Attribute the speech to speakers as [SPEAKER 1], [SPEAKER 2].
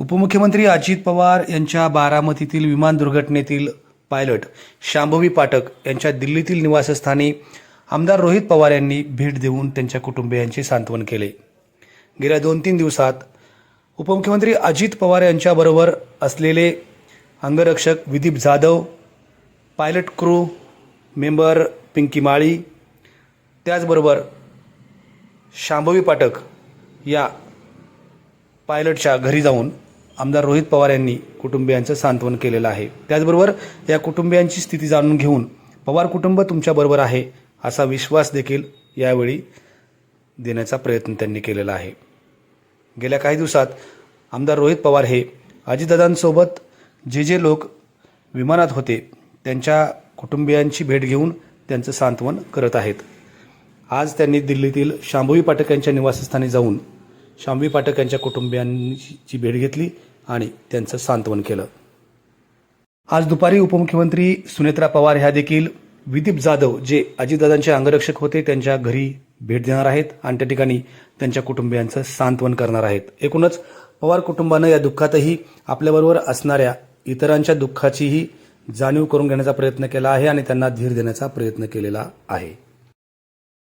[SPEAKER 1] उपमुख्यमंत्री अजित पवार यांच्या बारामतीतील विमान दुर्घटनेतील पायलट शांभवी पाठक यांच्या दिल्लीतील निवासस्थानी आमदार रोहित पवार यांनी भेट देऊन त्यांच्या कुटुंबियांचे सांत्वन केले. गेल्या दोन तीन दिवसात उपमुख्यमंत्री अजित पवार यांच्याबरोबर असलेले अंगरक्षक Vidip Jadhav pilot crew member Pinky Mali त्याचबरोबर शांभवी पाठक या पायलटच्या घरी जाऊन आमदार रोहित पवार यांनी कुटुंबियांचं सांत्वन केलेलं आहे. त्याचबरोबर या कुटुंबियांची स्थिती जाणून घेऊन पवार कुटुंब तुमच्याबरोबर आहे असा विश्वास देखील यावेळी देण्याचा प्रयत्न त्यांनी केलेला आहे. गेल्या काही दिवसात आमदार रोहित पवार हे अजितदादांसोबत जे जे लोक विमानात होते त्यांच्या कुटुंबियांची भेट घेऊन त्यांचं सांत्वन करत आहेत. आज त्यांनी दिल्लीतील शांभवी पाठक यांच्या निवासस्थानी जाऊन शांबी पाठक यांच्या कुटुंबियांची भेट घेतली आणि त्यांचं सांत्वन केलं. आज दुपारी उपमुख्यमंत्री सुनेत्रा पवार ह्या देखील विदीप जाधव जे अजितदादांचे अंगरक्षक होते त्यांच्या घरी भेट देणार आहेत आणि त्या ठिकाणी त्यांच्या कुटुंबियांचं सांत्वन करणार आहेत. एकूणच पवार कुटुंबानं या दुःखातही आपल्याबरोबर असणाऱ्या इतरांच्या दुःखाचीही जाणीव करून घेण्याचा प्रयत्न केला आहे आणि त्यांना धीर देण्याचा प्रयत्न केलेला आहे.